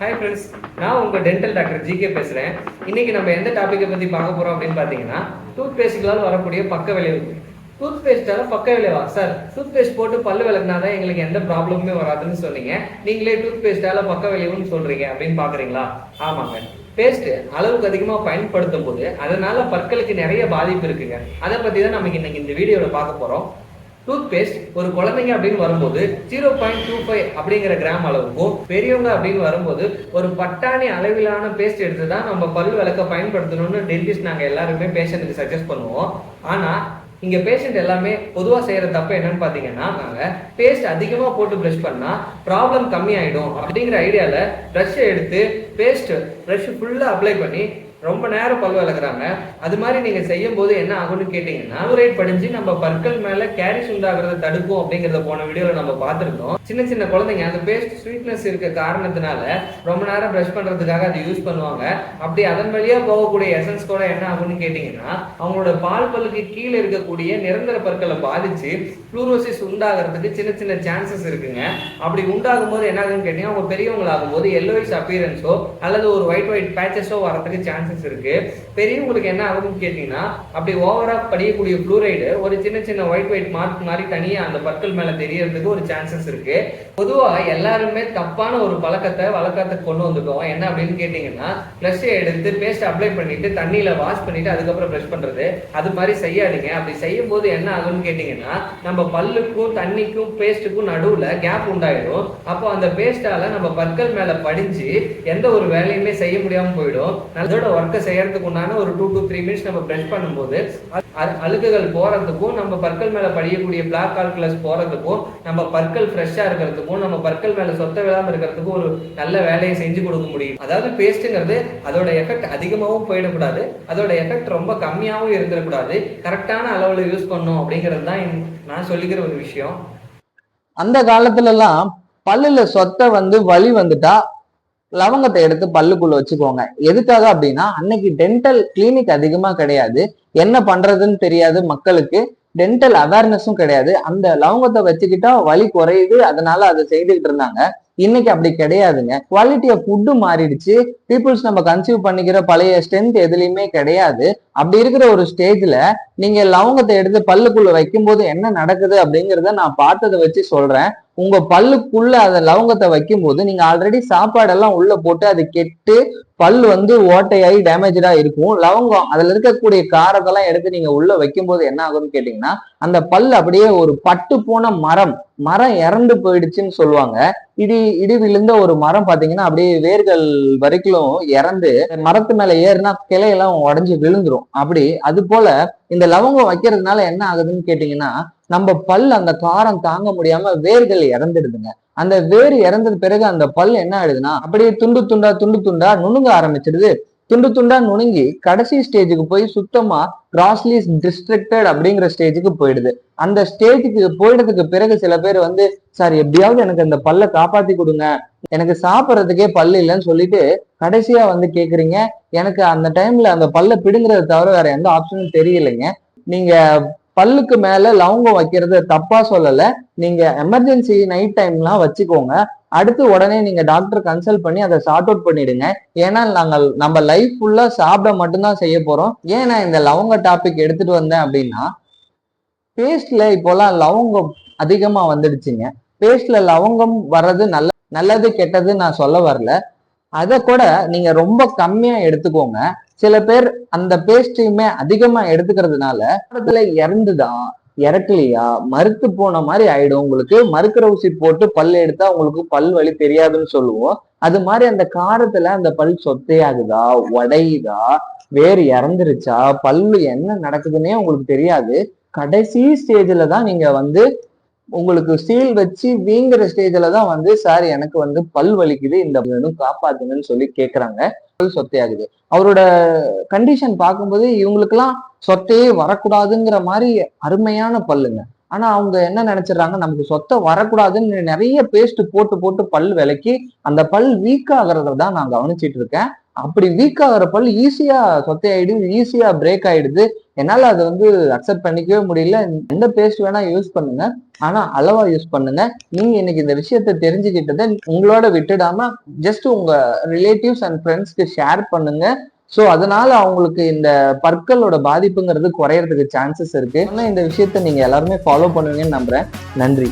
Hi friends நான் உங்கள் dental doctor GK பேசுகிறேன் இன்னைக்கு நம்ம எந்த டாப்பிக்கை பற்றி பார்க்க போகிறோம் அப்படின்னு பார்த்தீங்கன்னா டூத் பேஸ்ட்களால் வரக்கூடிய பக்க விளைவு டூத் பேஸ்ட்டால் பக்க விளைவா சார் டூத் பேஸ்ட் போட்டு பல் விளக்குனா தான் எங்களுக்கு எந்த ப்ராப்ளமுமே வராதுன்னு சொன்னீங்க. நீங்களே டூத் பேஸ்ட்டால் பக்க விளைவுன்னு சொல்கிறீங்க அப்படின்னு பார்க்குறீங்களா ஆமாங்க. பேஸ்ட்டு அளவுக்கு அதிகமாக பயன்படுத்தும் போது அதனால பற்களுக்கு நிறைய பாதிப்பு இருக்குங்க. அதை பற்றி தான் நமக்கு இன்னைக்கு இந்த வீடியோவில் பார்க்க போகிறோம் டூத் பேஸ்ட் ஒரு குழந்தைங்க அப்படின்னு வரும்போது ஜீரோ பாயிண்ட் டூ ஃபைவ் அப்படிங்கிற கிராம் அளவுக்கும் பெரியவங்க அப்படின்னு வரும்போது ஒரு பட்டாணி அளவிலான பேஸ்ட் எடுத்து தான் நம்ம பல் விளக்க பயன்படுத்தணும்னு டென்டிஸ்ட் நாங்கள் எல்லாருமே பேஷண்ட்டுக்கு சஜஸ்ட் பண்ணுவோம். ஆனால் இங்க பேஷண்ட் எல்லாமே பொதுவாக செய்யற தப்பு என்னன்னு பாத்தீங்கன்னா நாங்க பேஸ்ட் அதிகமா போட்டு ப்ரஷ் பண்ணா ப்ராப்ளம் கம்மி ஆயிடும் அப்படிங்கிற ஐடியால ப்ரஷ் எடுத்து பேஸ்ட் ப்ரஷ் ஃபுல்லா அப்ளை பண்ணி ரொம்ப நேரம் பல் விளக்குறாங்க. அது மாதிரி நீங்க செய்யும் போது என்ன ஆகும்னு கேட்டீங்கன்னா ரைட் படிஞ்சு நம்ம பற்கள் மேல கேரிஸ் உண்டாகிறத தடுக்கும் அப்படிங்கறத போன வீடியோல நம்ம பார்த்திருந்தோம். சின்ன சின்ன குழந்தைங்க அந்த பேஸ்ட் ஸ்வீட்னஸ் இருக்க காரணத்தினால ரொம்ப நேரம் ப்ரஷ் பண்றதுக்காக அதை யூஸ் பண்ணுவாங்க. அப்படி அதன் வழியா போகக்கூடிய எசன்ஸ் கூட என்ன ஆகும்னு கேட்டீங்கன்னா அவங்களோட பால் பல்லுக்கு கீழே இருக்கக்கூடிய நிரந்தர பற்களை பாதிச்சு ஃப்ளூரோசிஸ் உண்டாகிறதுக்கு சின்ன சின்ன சான்சஸ் இருக்குங்க. அப்படி உண்டாகும் போது என்ன ஆகுதுன்னு கேட்டீங்கன்னா அவங்க பெரியவங்களாகும் போது எல்லோயிஸ் அப்பியரன்ஸோ அல்லது ஒரு ஒயிட் ஒயிட் பேச்சஸோ வரதுக்கு சான்ஸ் சான்சஸ் இருக்கு. பெரியவங்களுக்கு என்ன ஆகுதுன்னு கேட்டீங்கன்னா அப்படி ஓவரா படியக்கூடிய ஃப்ளூரைடு ஒரு சின்ன சின்ன ஒயிட் ஒயிட் மார்க் மாதிரி தனியா அந்த பற்கள் மேல தெரியறதுக்கு ஒரு சான்சஸ் இருக்கு. பொதுவா எல்லாருமே தப்பான ஒரு பழக்கத்தை வழக்கத்துக்கு கொண்டு வந்துட்டோம். என்ன அப்படின்னு கேட்டீங்கன்னா ப்ளஷ் எடுத்து பேஸ்ட் அப்ளை பண்ணிட்டு தண்ணியில வாஷ் பண்ணிட்டு அதுக்கப்புறம் ப்ரஷ் பண்றது. அது மாதிரி செய்யாதீங்க. அப்படி செய்யும் போது என்ன ஆகும்னு கேட்டீங்கன்னா நம்ம பல்லுக்கும் தண்ணிக்கும் பேஸ்ட்டுக்கும் நடுவுல கேப் உண்டாயிடும் அப்போ அந்த பேஸ்டால நம்ம பற்கள் மேல படிஞ்சு எந்த ஒரு வேலையுமே செய்ய முடியாம போயிடும். அதோட ஒர்க்கை செய்யறதுக்கு உண்டான ஒரு டூ டு த்ரீ மினிட்ஸ் நம்ம ப்ரெஷ் பண்ணும்போது அ- அழுக்குகள் போறதுக்கும் நம்ம பற்கள் மேல படியக்கூடிய பிளாக் கால்குலஸ் போறதுக்கும் நம்ம பற்கள் ஃப்ரெஷ்ஷா இருக்கிறதுக்கும் நம்ம பற்கள் மேல சொத்த விழாம இருக்கிறதுக்கும் ஒரு நல்ல வேலையை செஞ்சு கொடுக்க முடியும். அதாவது பேஸ்ட்டுங்கிறது அதோட எஃபெக்ட் அதிகமாகவும் போயிடக்கூடாது அதோட எஃபெக்ட் ரொம்ப கம்மியாகவும் இருந்துடக்கூடாது. கரெக்டான அளவுல யூஸ் பண்ணும் அப்படிங்கிறது தான் நான் சொல்லிக்கிற ஒரு விஷயம். அந்த காலத்துல எல்லாம் பல்லுல சொத்தை வந்து வலி வந்துட்டா லவங்கத்தை எடுத்து பல்லுக்குள்ள வச்சுக்கோங்க. எதுக்காக அப்படின்னா அன்னைக்கு டென்டல் கிளினிக் அதிகமா கிடையாது. என்ன பண்றதுன்னு தெரியாது மக்களுக்கு. டென்டல் அவேர்னஸும் கிடையாது. அந்த லவங்கத்தை வச்சுக்கிட்டா வலி குறையுது. அதனால அதை செய்துகிட்டு இருந்தாங்க. இன்னைக்கு அப்படி கிடையாதுங்க. குவாலிட்டி ஆஃப் ஃபுட்டு மாறிடுச்சு. பீப்புள்ஸ் நம்ம கன்சியூவ் பண்ணிக்கிற பழைய ஸ்ட்ரென்த் எதுலையுமே கிடையாது. அப்படி இருக்கிற ஒரு ஸ்டேஜ்ல நீங்க லவங்கத்தை எடுத்து பல்லுக்குள்ள வைக்கும்போது என்ன நடக்குது அப்படிங்கிறத நான் பார்த்ததை வச்சு சொல்றேன். உங்க பல்லுக்குள்ள அதை லவங்கத்தை வைக்கும்போது நீங்க ஆல்ரெடி சாப்பாடெல்லாம் உள்ள போட்டு அது கெட்டு பல் வந்து ஓட்டையாகி டேமேஜா இருக்கும். லவங்கம் அதுல இருக்கக்கூடிய காரத்தெல்லாம் எடுத்து நீங்க உள்ள வைக்கும்போது என்ன ஆகும்னு கேட்டீங்கன்னா அந்த பல் அப்படியே ஒரு பட்டு போன மரம் மரம் இறந்து போயிடுச்சுன்னு சொல்லுவாங்க. இடி இடி விழுந்த ஒரு மரம் பாத்தீங்கன்னா அப்படியே வேர்கள் வரைக்கும் இறந்து மரத்து மேல ஏறுனா கிளையெல்லாம் உடஞ்சி விழுந்துரும். அப்படி அது போல இந்த லவங்கம் வைக்கிறதுனால என்ன ஆகுதுன்னு கேட்டீங்கன்னா நம்ம பல் அந்த காரம் தாங்க முடியாம வேர்கள் இறந்துடுதுங்க. அந்த வேர் இறந்தது பிறகு அந்த பல் என்ன ஆயிடுதுன்னா அப்படியே துண்டு துண்டா துண்டு துண்டா நுணுங்க ஆரம்பிச்சிடுது. துண்டு துண்டா நுணுங்கி கடைசி ஸ்டேஜுக்கு போய் சுத்தமா கிராஸ்லிஸ் டிஸ்ட்ரிக்டட் அப்படிங்கிற ஸ்டேஜுக்கு போயிடுது. அந்த ஸ்டேஜுக்கு போயிடுறதுக்கு பிறகு சில பேர் வந்து சார் எப்படியாவது எனக்கு அந்த பல்லை காப்பாத்தி கொடுங்க. எனக்கு சாப்பிட்றதுக்கே பல் இல்லைன்னு சொல்லிட்டு கடைசியா வந்து கேக்குறீங்க. எனக்கு அந்த டைம்ல அந்த பல்லை பிடுங்குறத தவிர வேற எந்த ஆப்ஷனும் தெரியலைங்க. நீங்க பல்லுக்கு மேல லவங்கம் வைக்கிறது தப்பா சொல்லல. நீங்க எமர்ஜென்சி நைட் டைம்லாம் வச்சுக்கோங்க. அடுத்து உடனே நீங்க டாக்டர் கன்சல்ட் பண்ணி அதை ஷார்ட் அவுட் பண்ணிடுங்க. ஏன்னா நாங்கள் நம்ம லைஃப் ஃபுல்லா சாப்பிட மட்டும்தான் செய்ய போறோம். ஏன் நான் இந்த லவங்க டாபிக் எடுத்துட்டு வந்தேன் அப்படின்னா பேஸ்ட்ல இப்போலாம் லவங்கம் அதிகமா வந்துடுச்சுங்க. பேஸ்ட்ல லவங்கம் வர்றது நல்ல நல்லது கெட்டது நான் சொல்ல வரல. அதை கூட நீங்க ரொம்ப கம்மியா எடுத்துக்கோங்க. சில பேர் அந்த பேஸ்ட்டையுமே அதிகமா எடுத்துக்கிறதுனால இடத்துல இறந்துதான் இறக்கலையா மறுத்து போன மாதிரி ஆயிடும். உங்களுக்கு மறுக்கிற ஊசி போட்டு பல் எடுத்தா உங்களுக்கு பல் வலி தெரியாதுன்னு சொல்லுவோம். அது மாதிரி அந்த காரத்துல அந்த பல் சொத்தையாகுதா உடையுதா வேறு இறந்துருச்சா பல்லு என்ன நடக்குதுன்னே உங்களுக்கு தெரியாது. கடைசி ஸ்டேஜில் தான் நீங்க வந்து உங்களுக்கு சீல் வச்சு வீங்குற ஸ்டேஜ்ல தான் வந்து சார் எனக்கு வந்து பல் வலிக்குது இந்த வேணும் காப்பாத்துங்கன்னு சொல்லி கேக்குறாங்க. பல் சொத்தையாகுது. அவரோட கண்டிஷன் பார்க்கும்போது இவங்களுக்கெல்லாம் சொத்தையே வரக்கூடாதுங்கிற மாதிரி அருமையான பல்லுங்க. ஆனா அவங்க என்ன நினைச்சிடுறாங்க? நமக்கு சொத்தை வரக்கூடாதுன்னு நிறைய பேஸ்ட் போட்டு போட்டு பல் விலக்கி அந்த பல் வீக் ஆகுறத தான் நான் கவனிச்சிட்டு இருக்கேன். அப்படி வீக் ஆகிற பல் ஈஸியா சொத்தையாயிடுது ஈஸியா பிரேக் ஆயிடுது. என்னால அதை வந்து அக்செப்ட் பண்ணிக்கவே முடியல. எந்த பேஸ்ட் வேணா யூஸ் பண்ணுங்க. ஆனா அளவா யூஸ் பண்ணுங்க. நீங்க இன்னைக்கு இந்த விஷயத்த தெரிஞ்சுக்கிட்டதை உங்களோட விட்டுடாம ஜஸ்ட் உங்க ரிலேட்டிவ்ஸ் அண்ட் ஃப்ரெண்ட்ஸ்க்கு ஷேர் பண்ணுங்க. ஸோ அதனால அவங்களுக்கு இந்த பற்களோட பாதிப்புங்கிறது குறையறதுக்கு சான்சஸ் இருக்கு. ஆனா இந்த விஷயத்த நீங்க எல்லாருமே ஃபாலோ பண்ணுவீங்கன்னு நம்புறேன். நன்றி.